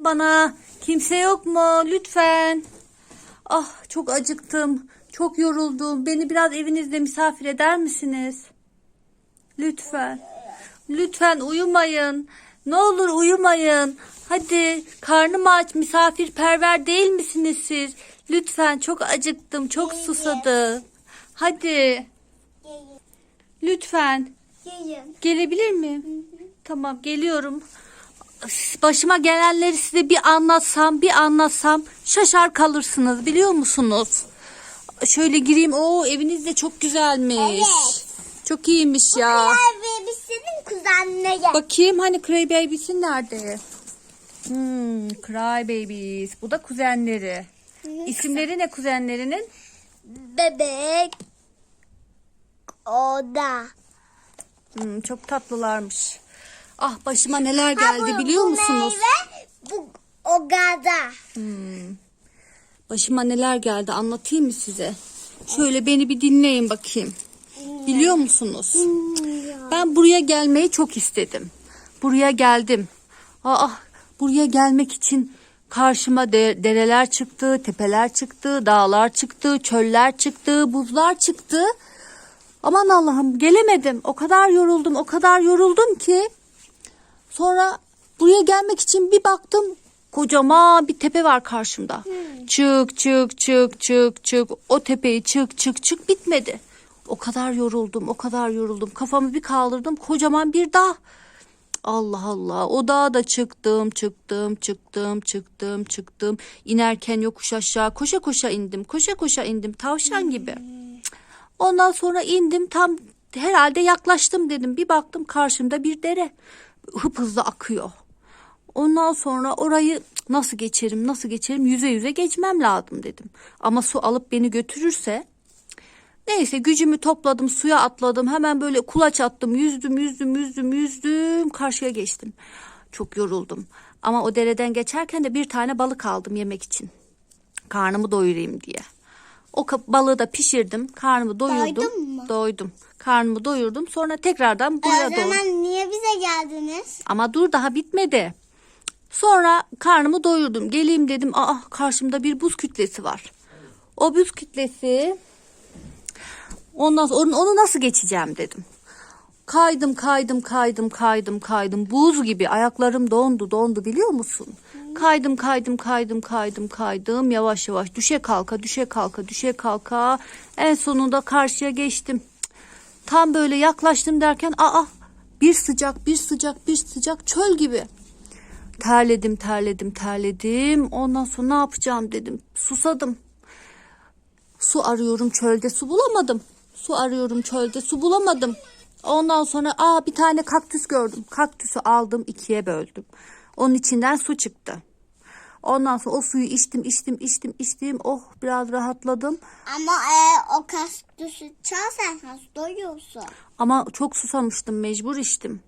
Bana kimse yok mu? Lütfen. Ah çok acıktım. Çok yoruldum. Beni biraz evinizde misafir eder misiniz? Lütfen. Lütfen uyumayın. Ne olur uyumayın. Hadi karnım aç misafirperver değil misiniz siz? Lütfen çok acıktım. Çok susadım. Hadi. Lütfen. Gelebilir miyim? Tamam geliyorum. Başıma gelenleri size bir anlatsam bir anlatsam şaşar kalırsınız biliyor musunuz? Şöyle gireyim. Oo eviniz de çok güzelmiş. Evet. Çok iyiymiş ya. Biz senin kuzenine gel. Bakayım hani Cry Babies'in nerede? Hmm, Cry Babies. Bu da kuzenleri. İsimleri ne kuzenlerinin? Bebek. Oda. Hmm, çok tatlılarmış. Ah başıma neler geldi bu- biliyor bu musunuz? Meyve, bu ogada. Başıma neler geldi anlatayım mı size? Şöyle beni bir dinleyin bakayım. Biliyor musunuz? Ben buraya gelmeyi çok istedim. Buraya geldim. Aa, buraya gelmek için karşıma de- dereler çıktı, tepeler çıktı, dağlar çıktı, çöller çıktı, buzlar çıktı. Aman Allah'ım gelemedim. O kadar yoruldum, o kadar yoruldum ki. Sonra buraya gelmek için bir baktım. Kocaman bir tepe var karşımda. Çık çık çık çık çık. O tepeyi çık çık çık bitmedi. O kadar yoruldum, o kadar yoruldum. Kafamı bir kaldırdım. Kocaman bir dağ. Allah Allah. O dağa da çıktım, çıktım, çıktım, çıktım, çıktım. İnerken yokuş aşağı koşa koşa indim. Koşa koşa indim. Tavşan gibi. Ondan sonra indim tam herhalde yaklaştım dedim. Bir baktım karşımda bir dere hıp hızlı akıyor. Ondan sonra orayı "Cık, nasıl geçerim nasıl geçerim yüze yüze geçmem lazım dedim. Ama su alıp beni götürürse neyse gücümü topladım suya atladım hemen böyle kulaç attım yüzdüm yüzdüm yüzdüm yüzdüm karşıya geçtim. Çok yoruldum ama o dereden geçerken de bir tane balık aldım yemek için karnımı doyurayım diye. O balığı da pişirdim. Karnımı doyurdum. Doydun mu? Doydum. Karnımı doyurdum. Sonra tekrardan buraya o doğru. zaman niye bize geldiniz? Ama dur daha bitmedi. Sonra karnımı doyurdum. Geleyim dedim. Aa karşımda bir buz kütlesi var. O buz kütlesi ondan sonra onu, onu nasıl geçeceğim dedim. Kaydım kaydım kaydım kaydım kaydım buz gibi ayaklarım dondu dondu biliyor musun? Kaydım kaydım kaydım kaydım kaydım yavaş yavaş düşe kalka düşe kalka düşe kalka en sonunda karşıya geçtim. Tam böyle yaklaştım derken aa bir sıcak bir sıcak bir sıcak çöl gibi. Terledim terledim terledim ondan sonra ne yapacağım dedim susadım. Su arıyorum çölde su bulamadım. Su arıyorum çölde su bulamadım. Ondan sonra aa bir tane kaktüs gördüm. Kaktüsü aldım ikiye böldüm. Onun içinden su çıktı. Ondan sonra o suyu içtim içtim içtim içtim. Oh biraz rahatladım. Ama e, o kaktüsü çalsan hasta oluyorsun. Ama çok susamıştım mecbur içtim.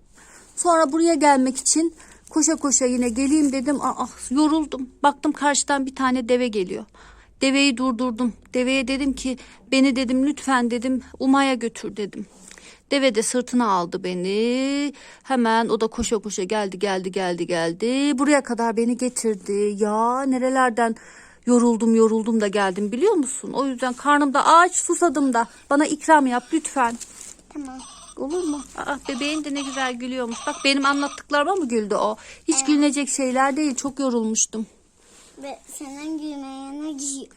Sonra buraya gelmek için koşa koşa yine geleyim dedim. Aa, yoruldum. Baktım karşıdan bir tane deve geliyor. Deveyi durdurdum. Deveye dedim ki beni dedim lütfen dedim Uma'ya götür dedim. Deve de sırtına aldı beni. Hemen o da koşa koşa geldi geldi geldi geldi. Buraya kadar beni getirdi. Ya nerelerden yoruldum yoruldum da geldim biliyor musun? O yüzden karnımda aç susadım da. Bana ikram yap lütfen. Tamam. Olur mu? Aa, bebeğin de ne güzel gülüyormuş. Bak benim anlattıklarıma mı güldü o? Hiç gülünecek şeyler değil. Çok yorulmuştum. Ve senin gülmeyene giyiyor.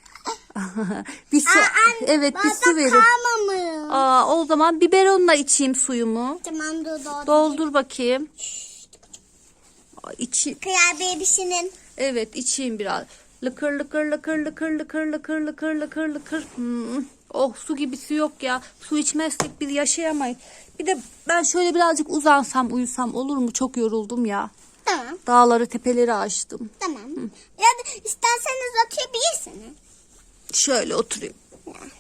Bir su, evet bir su verin. kalmamış. Aa, o zaman biberonla içeyim suyumu. Tamam dur dur. Doldur bakayım. Aa, içi, bebişinin. evet içeyim biraz. Lıkır lıkır lıkır lıkır lıkır lıkır lıkır lıkır lıkır. Hmm. Oh su gibisi yok ya. Su içmezsek biz yaşayamayız. Bir de ben şöyle birazcık uzansam uyusam olur mu? Çok yoruldum ya. Tamam. Dağları tepeleri aştım. Tamam. Ya da isterseniz oturabilirsiniz. Şöyle oturayım.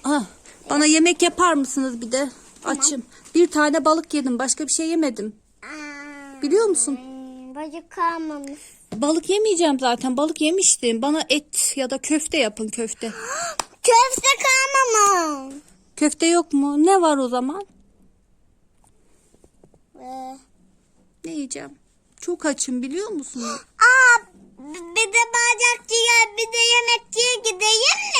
Ah, bana yemek yapar mısınız bir de? Açım. Bir tane balık yedim. Başka bir şey yemedim. Biliyor musun? hmm, Bacı kalmamış. Balık yemeyeceğim zaten. Balık yemiştim. Bana et ya da köfte yapın köfte. Köfte kalmamış. Köfte yok mu? Ne var o zaman? Ee, Ne yiyeceğim? Çok açım biliyor musun? aa Bir de bacakçıya bir de yemekçiye gideyim mi?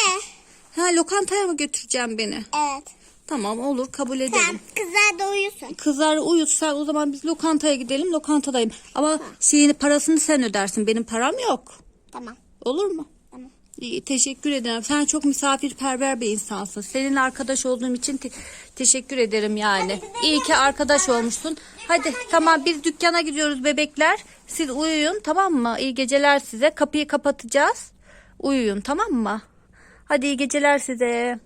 Ha lokantaya mı götüreceğim beni? Evet. Tamam olur kabul Sen ederim. kızlar da uyusun. Kızlar uyut sen o zaman biz lokantaya gidelim lokantadayım. Ama şeyini parasını sen ödersin benim param yok. Tamam. Olur mu? Tamam. İyi, teşekkür ederim. Sen çok misafirperver bir insansın. Seninle arkadaş olduğum için te- teşekkür ederim yani. İyi ki arkadaş olmuşsun. Hadi tamam biz dükkana gidiyoruz bebekler. Siz uyuyun tamam mı? İyi geceler size. Kapıyı kapatacağız. Uyuyun tamam mı? Hadi iyi geceler size.